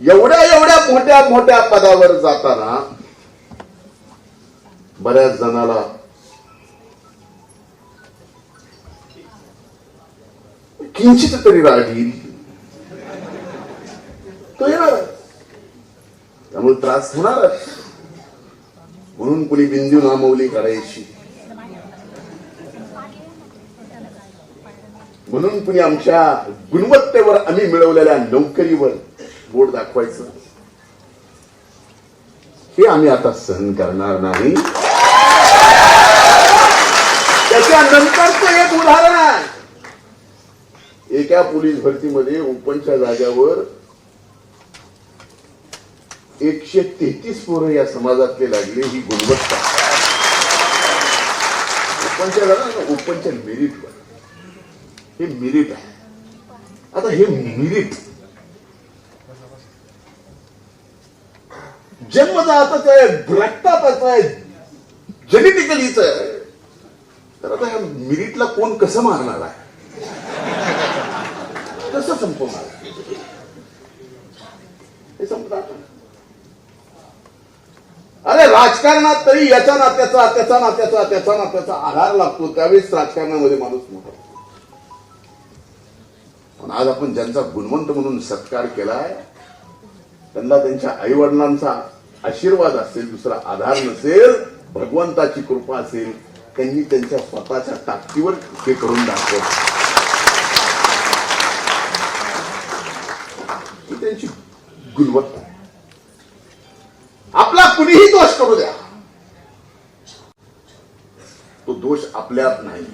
एवढ्या एवढ्या मोठ्या मोठ्या पदावर जाताना बऱ्याच जणाला किंचित तरी राहील तो येणार त्यामुळे त्रास होणारच म्हणून कुणी बिंदू नामवली करायची. म्हणून कुणी आमच्या गुणवत्तेवर आम्ही मिळवलेल्या नोकरीवर बोट दाखवायचं. हे आम्ही आता सहन करणार नाही. त्याच्यानंतरचं एक उदाहरण. आहे एका पोलीस भरतीमध्ये ओपनच्या जाग्यावर एकशे तेहतीस पोरं या समाजातले लागले ही गुणवत्ता. ओपनच्या जागा ना ओपनच्या मेरिटवर हे मेरिट आहे. आता हे मेरिट जन्मजातच आहे रक्तातच आहे जेनेटिकलीच आहे. तर आता ह्या मिरिटला कोण कसं मारणार आहे? कसं संपवणार हे संपणार अरे राजकारणात तरी याच्या नात्याचा त्याचा नात्याचा त्याचा नात्याचा आधार लागतो. त्यावेळेस राजकारणामध्ये माणूस मोठा पण आज आपण ज्यांचा गुणवंत म्हणून सत्कार केलाय त्यांना त्यांच्या आई वडिलांचा आशीर्वाद असेल दुसरा आधार नसेल भगवंताची कृपा असेल त्यांनी त्यांच्या स्वतःच्या ताकदीवर हे करून दाखवलं. ही त्यांची गुणवत्ता आपला कुणीही दोष करू द्या. तो दोष आपल्यात नाही.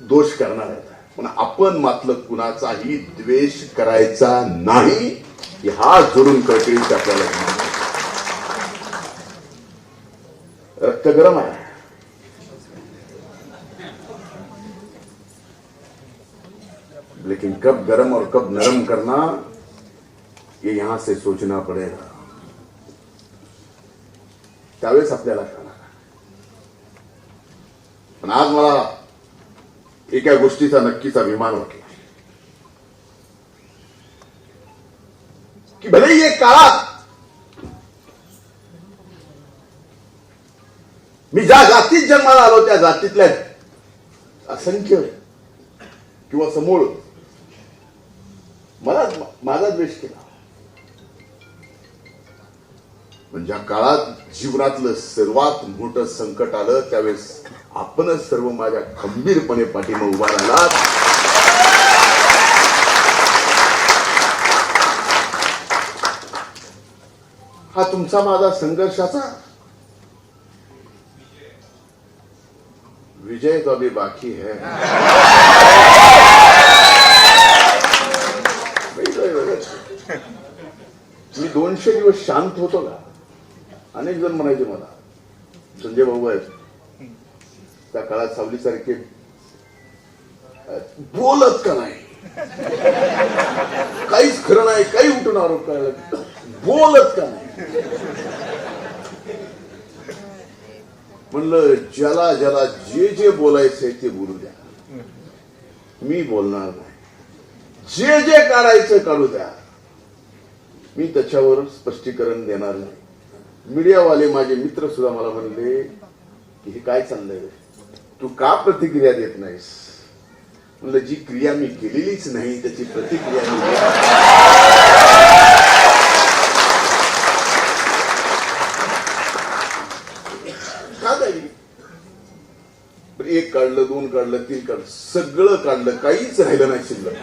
दोष करणार आहे. पण आपण मात्र कुणाचाही द्वेष करायचा नाही. ही हा जोडून कळकळीची आपल्याला. रक्त गरम आहे लेकिन कब गरम और कब नरम करना, ये यहाँ से सोचना पडेगा। त्यावेळेस आपल्याला पण आज मला एका गोष्टीचा नक्कीच अभिमान वाटला जातीत जन्माला आलो त्या जातीतल्या असंख्य. किंवा समूळ मला माझा द्वेष केला. म्हणजे पण ज्या काळात जीवनातलं सर्वात मोठं संकट आलं त्यावेळेस आपणच सर्व माझ्या खंबीरपणे पाठीमा उभा राहिलात. हा तुमचा माझा संघर्षाचा विजय तो अभी बाकी है। मी दोनशे दिवस शांत होतो का अनेक जण म्हणायचे मला संजय भाऊ आहेत त्या काळात सावलीसारखे अ, बोलत का नाही? काहीच खरं नाही काही उठून आरोप करायला बोलत का नाही? म्हणलं ज्याला ज्याला जे जे बोलायचंय ते बोलू द्या. मी बोलणार नाही. जे जे काढायचं काढू द्या. मी त्याच्यावर स्पष्टीकरण देणार नाही. मीडियावाले माझे मित्र सुद्धा मला म्हणले की हे काय चाललंय तू का प्रतिक्रिया देत नाहीस? म्हणलं जी क्रिया मी केलेलीच नाही त्याची प्रतिक्रिया मी देत का द्यावी पण एक काढलं दोन काढलं तीन काढलं सगळं काढलं काहीच राहिलं नाही शिल्लक.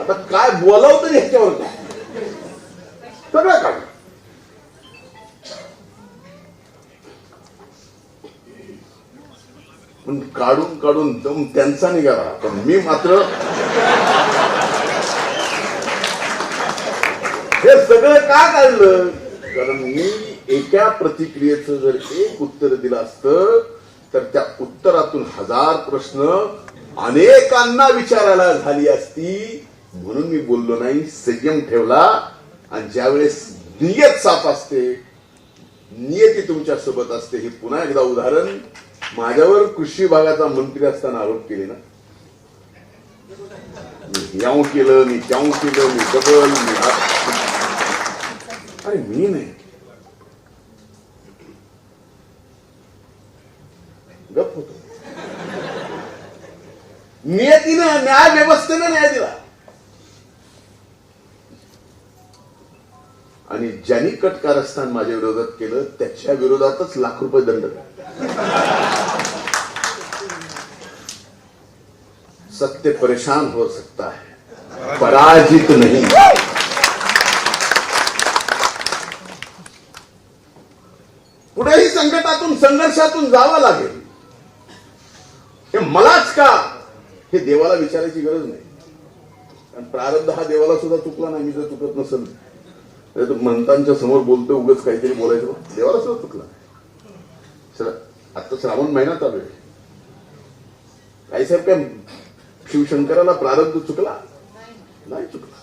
आता काय बोलावं तरी ह्याच्यावर काय? सगळं काढलं. पण काढून काढून दम त्यांचा निघाला. पण मी मात्र हे सगळं का काढलं? कारण मी एका प्रतिक्रियेचं जर एक उत्तर दिलं असतं तर त्या उत्तरातून हजार प्रश्न अनेकांना विचारायला झाली असती. म्हणून मी बोललो नाही संयम ठेवला. आणि ज्यावेळेस नियत साफ असते नियती तुमच्यासोबत असते हे पुन्हा एकदा उदाहरण. माझ्यावर कृषी विभागाचा मंत्री असताना आरोप केले ना. याऊ केलं मी त्याऊ केलं मी डबल मी अरे मी नाही गप होतो नियतीनं न्याय व्यवस्थेनं न्याय दिला. आणि ज्यांनी कटकारस्थान माझ्या विरोधात केलं त्याच्या विरोधातच लाख रुपये दंड सत्य परेशान हो सकता है पराजित नहीं. पुढेही संकटातून संघर्षातून जावं लागेल. हे मलाच का हे देवाला विचारायची गरज नाही. कारण प्रारब्ध हा देवाला सुद्धा चुकला नाही मी जर चुकत नसेल. तर म्हणतांच्या समोर बोलतो उगाच काहीतरी बोलायचं. देवाला सुद्धा चुकला चला आता श्रावण महिना चालू आहे. काही साहेब काय शिवशंकराला प्रारब्ध चुकला? नाही चुकला.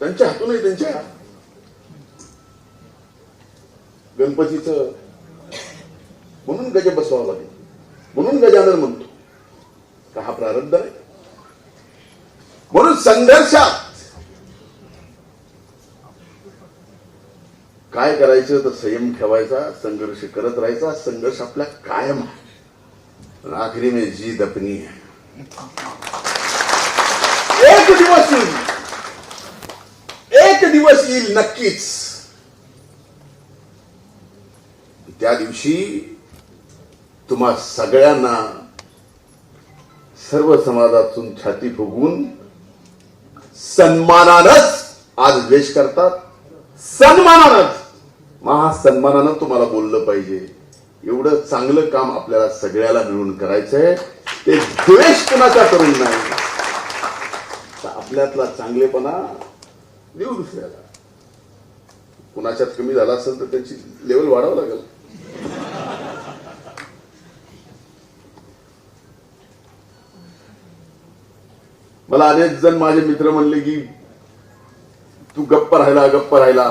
त्यांच्या हातूनही त्यांच्या गणपतीचं म्हणून गज बसवावं लागेल. म्हणून गजानन म्हणतो का हा प्रारब्ध आहे? म्हणून संघर्षात काय करायचं तर संयम ठेवायचा संघर्ष करत राहायचा संघर्ष आपल्या कायम आहे. आखरी में जीत अपनी है. एक दिवस येईल. एक दिवस येईल नक्कीच. त्या दिवशी तुम्हा सगळ्यांना सर्व समाजातून छाती फुगवून सन्मानानच आज द्वेष करतात. सन्मानानच! महा सन्मानानं तुम्हाला बोललं पाहिजे. एवढं चांगलं काम आपल्याला सगळ्याला मिळून करायचं आहे ते द्वेष कुणाचा करून नाही. तर आपल्यातला चांगलेपणा देऊ दुसऱ्याला. कुणाच्यात कमी झाला असेल तर त्याची लेवल वाढावं लागेल. मला अनेक जण माझे मित्र म्हणले की तू गप्प राहिला गप्प राहिला.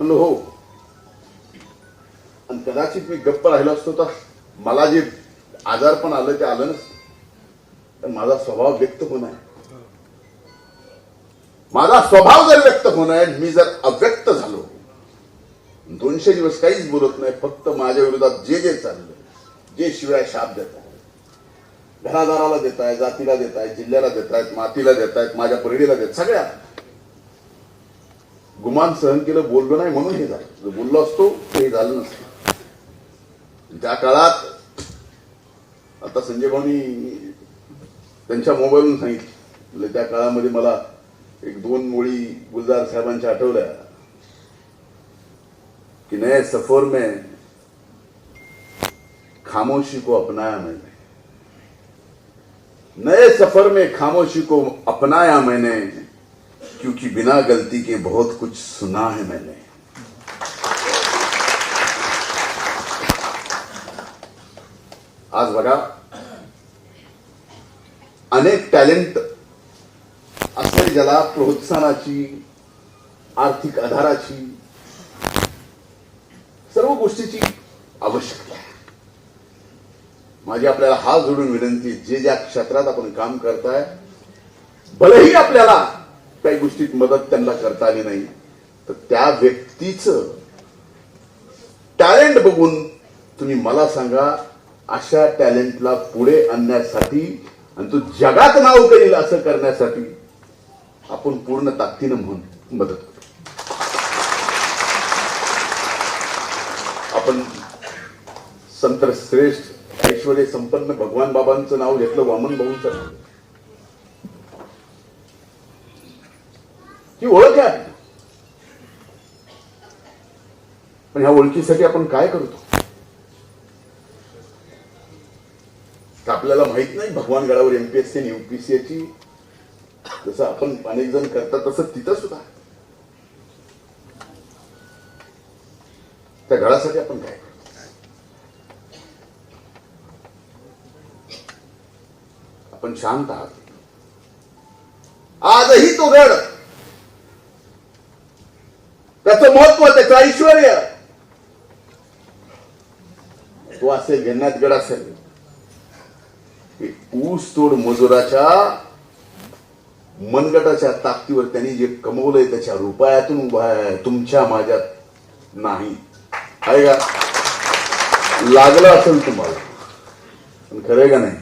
म्हणलं हो. आणि कदाचित मी गप्प राहिलो असतो तर मला जे आजारपण आलं ते आलं नसतं. तर माझा स्वभाव व्यक्त होणार माझा स्वभाव जर व्यक्त होणार मी जर अव्यक्त झालो दोनशे दिवस काहीच बोलत नाही फक्त माझ्या विरोधात जे जे चाललं जे शिवाय शाप देतात घरादाराला देत आहे जातीला देत आहे जिल्ह्याला देत आहेत मातीला देत आहेत माझ्या परडीला देत सगळ्या. गुमान सहन केलं बोललो नाही म्हणून हे झालं. बोललो असतो ते झालं नसतं. त्या काळात आता संजय भाऊनी त्यांच्या मोबाईलवरून सांगितलं. म्हणजे त्या काळामध्ये मला एक दोन मुळी गुलजार साहेबांच्या आठवल्या. कि नए सफर में खामोशी को अपनाया मैंने. नए सफ़र में खामोशी को अपनाया मैंने, क्योंकि बिना गलती के बहुत कुछ सुना है मैंने। आज बघा, अनेक टॅलेंट असलेली ज्याला प्रोत्साहनाची, आर्थिक आधाराची, सर्व गोष्टीची आवश्यकता माझी आपल्याला हात जोडून विनंती जे ज्या क्षेत्रात आपण काम करताय भलेही आपल्याला काही गोष्टीत मदत त्यांना करता आली नाही तर त्या व्यक्तीचं टॅलेंट बघून तुम्ही मला सांगा अशा टॅलेंटला पुढे आणण्यासाठी आणि तो जगात नाव करील असं करण्यासाठी आपण पूर्ण ताकदीनं म्हणून मदत करू. आपण संत श्रेष्ठ ऐश्वर्य संपन्न भगवान बाबांचं नाव घेतलं वामन भाऊंचं नाव ही ओळख आहे पण ह्या ओळखीसाठी आपण काय करतो? का आपल्याला माहीत नाही भगवान गडावर एमपीएससी आणि युपीएससी जसं आपण अनेक जण करतात तसं तिथं सुद्धा. त्या गडासाठी आपण काय करतो पण शांत आहात. आजही तो गड त्याचं महत्त्व त्याचं ऐश्वर. तो असेल गड असेल. ऊस तोड मजुराच्या मनगटाच्या ताकदीवर त्यांनी जे कमवलंय त्याच्या रुपयातून उभा आहे तुमच्या माझ्यात नाही. आहे का? लागलं असेल तुम्हाला. पण खरं का नाही?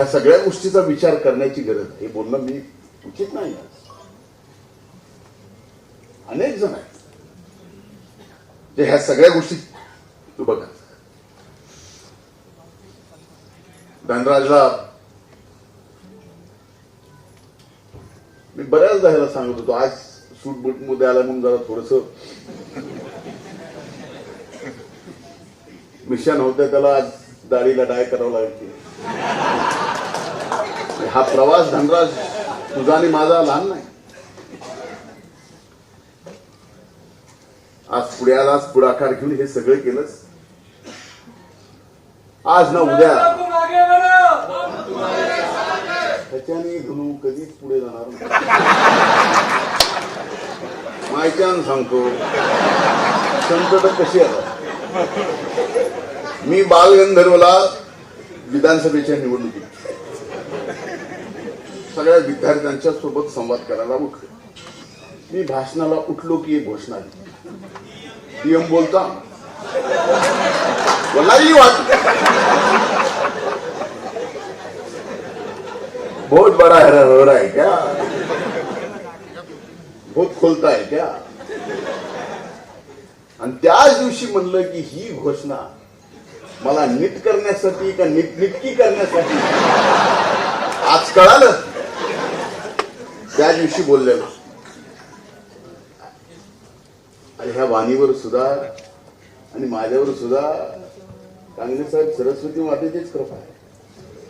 ह्या सगळ्या गोष्टीचा विचार करण्याची गरज आहे. हे बोलणं मी उचित नाही. आज. अनेक जण आहेत. जे ह्या सगळ्या गोष्टी तू बघा. धनराजला मी बऱ्याचदा ह्याला सांगत होतो आज सूट बूटमध्ये आला म्हणून जरा थोडस मिशन होतं त्याला आज दाढीला डाय करावं लागेल. हा प्रवास धनराज तुझा आणि माझा लहान नाही. आज पुढे आज पुढाकार घेऊन हे सगळं केलंस. आज ना उद्या. त्याच्याने धनु कधीच पुढे जाणार मायच्यान सांगतो संकट कशी आला मी बालगंधर्वला विधानसभेच्या निवडणुकीत. सगळ्या विद्यार्थ्यांच्या सोबत संवाद करायला उठलो. मी भाषणाला उठलो की एक घोषणा दिली. बोलता वल्लाही वाट. बहुत बड़ा है हो रहा है क्या? बहुत खोलता है क्या? आणि त्याच दिवशी म्हणलं की ही घोषणा मला नीट करण्यासाठी का नीटनिटकी करण्यासाठी? आज कळालं. त्या दिवशी बोललेलो आणि ह्या वाणीवर सुद्धा आणि माझ्यावर सुद्धा कांग्रेस साहेब सरस्वती मातेचीच कृपा आहे.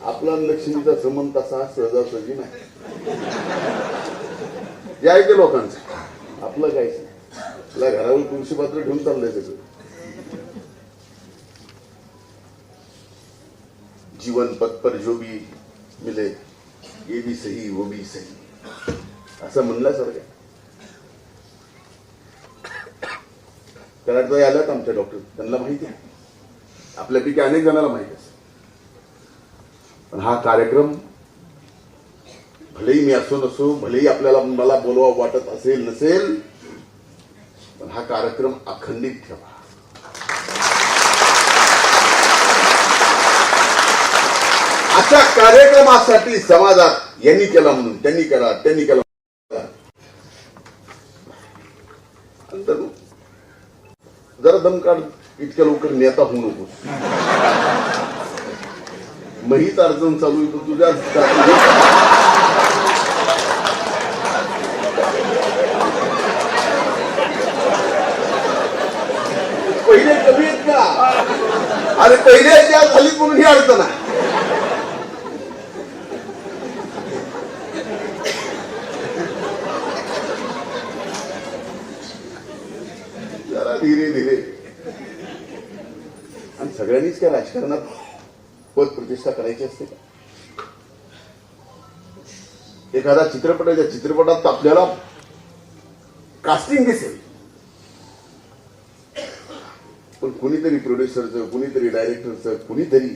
आपला लक्ष्मीचा संबंध तसा सहजासहजी नाही. जे आहे ते लोकांचं. आपलं काहीच नाही. आपल्या घरावर तुळशी पात्र ठेवून चाललंय त्याचं. जीवन पथ पर जो भी मिले ये भी सही वो भी सही. असं म्हणल्यासारखं आहे. कराडताई आल्यात आमच्या डॉक्टर त्यांना माहिती आहे. आपल्यापैकी अनेक जणांना माहिती असते पण हा कार्यक्रम भलेही मी असो नसो भलेही आपल्याला मला बोलवा वाटत असेल नसेल पण हा कार्यक्रम अखंडित ठेवा. अशा कार्यक्रमासाठी समाजात यांनी केला म्हणून त्यांनी करा त्यांनी केला हो. जरा दमकार इतक्या लवकर नेता होऊ नकोस. महीच अडचण चालू येतो तुझ्या पहिले कमी आहेत का? अरे पहिले त्या झाली म्हणून ही अडचण आहे जरा धीरे धीरे आणि सगळ्यांनीच काय राजकारणात पद प्रतिष्ठा करायची असते का? एखादा चित्रपट आहे त्या चित्रपटात आपल्याला कास्टिंग दिसेल. पण कुणीतरी प्रोड्युसरचं कुणीतरी डायरेक्टरचं कुणीतरी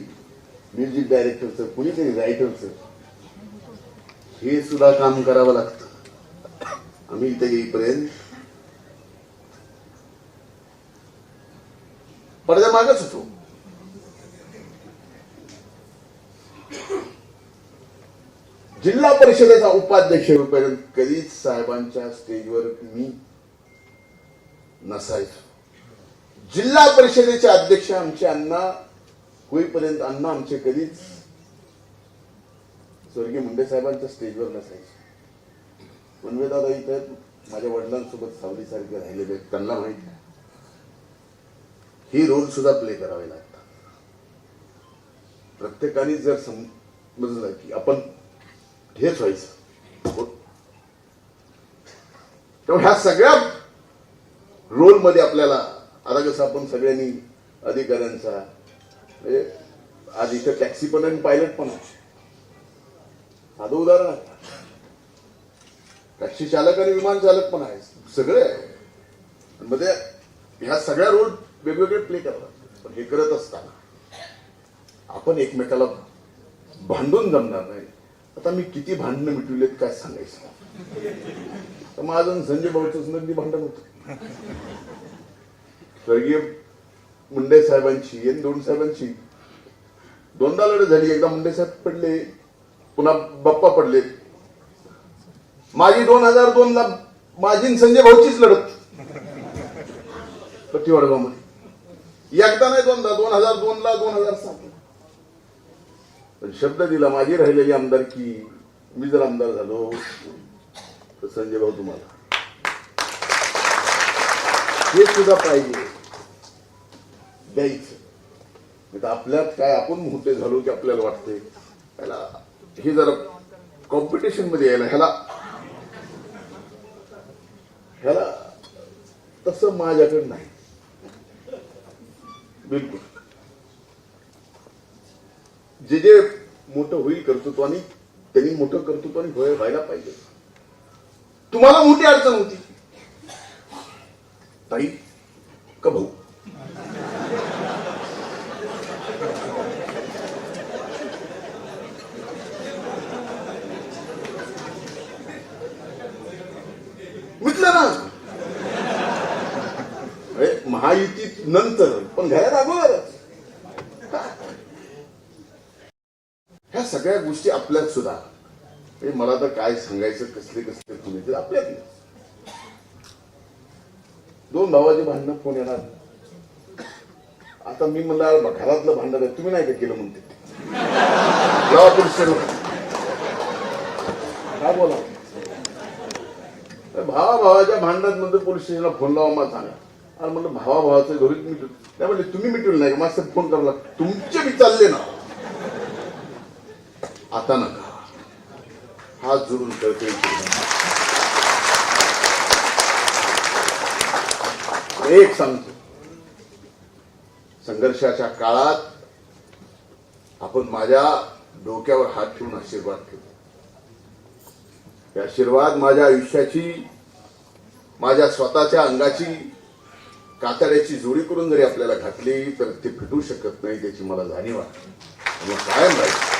म्युझिक डायरेक्टरचं कुणीतरी रायटरचं हे सुद्धा काम करावं लागतं. आम्ही इथे येईपर्यंत पडद्या मागच होतो. जिल्हा परिषदेचा उपाध्यक्ष होईपर्यंत कधीच साहेबांच्या स्टेजवर मी नसायचो जिल्हा परिषदेचे अध्यक्ष आमचे अण्णा होईपर्यंत अण्णा आमचे कधीच स्वर्गीय मुंडे साहेबांच्या स्टेजवर नसायचे पनवेदादा इथं माझ्या वडिलांसोबत सावलीसारखे राहिलेले आहेत. त्यांना माहिती आहे. ही रोल सुद्धा प्ले करावे लागतात प्रत्येकाने जर समजलं की आपण हेच व्हायचं हो. तेव्हा ह्या सगळ्या रोलमध्ये आपल्याला आता कसं आपण सगळ्यांनी अधिकाऱ्यांचा म्हणजे आज इथं टॅक्सी पण आणि पायलट पण आहे. साधं उदाहरण आहे. टॅक्सी चालक आणि विमान चालक पण आहे सगळे आहे मध्ये ह्या सगळ्या रोल वेगवेगळे प्ले करतात. पण हे करत असताना आपण एकमेकाला भांडून जमणार नाही. आता मी किती भांडणं मिटवलेत काय सांगायचं? तर मग अजून संजय भाऊच नगदी भांडण होत. स्वर्गीय मुंडे साहेबांची आणि दोन साहेबांची. दोनदा लढत झाली. एकदा मुंडे साहेब पडले पुन्हा बाप्पा पडले. माझी दोन हजार दोन ला माझी संजय भाऊचीच लढत. पट्टी मध्ये एकदा नाही दोनदा. दोन हजार दोन ला दोन हजार सात. पण शब्द दिला माझी राहिलेली आमदारकी मी जर आमदार झालो तर संजय भाऊ तुम्हाला. हे सुद्धा पाहिजे. द्यायचं. आपल्यात काय आपण मोठे झालो की आपल्याला वाटते ह्याला हे जरा कॉम्पिटिशनमध्ये यायला ह्याला ह्याला तसं माझ्याकडे नाही. बिलकुल. जे जे मोठं होईल कर्तृत्वाने त्यांनी मोठं कर्तृत्वाने होय- व्हायला पाहिजे. तुम्हाला मोठी अडचण होती. ताई का भाऊ? मिटलं ना? अरे, महायुतीत नंतर पण घरात अगोदरच ह्या सगळ्या गोष्टी आपल्यात सुद्धा. हे मला तर काय सांगायचं कसले कसले फोन येतील आपल्यात दोन भावाचे भांडणं फोन येणार. आता मी म्हणलं घरातलं भांडण आहे तुम्ही नाही का केलं म्हणते? काय बोला. भावा भावाच्या भांडणात म्हणतो पोलीस स्टेशनला फोन लावा मला सांगा. आणि म्हणलं भावा भावाचं घरीच मिटून नाही म्हणजे तुम्ही मिटवलं नाही का? माझं फोन करायला तुमचे विचारले चालले ना. आता नका. हात जोडून करते एक सांगतो. संघर्षाच्या काळात आपण माझ्या डोक्यावर हात ठेवून आशीर्वाद ठेवतो हे आशीर्वाद माझ्या आयुष्याची माझ्या स्वतःच्या अंगाची कातड्याची जोडी करून जरी आपल्याला घातली तर ते फिटू शकत नाही त्याची मला जाणीव आहे. कायम राहील.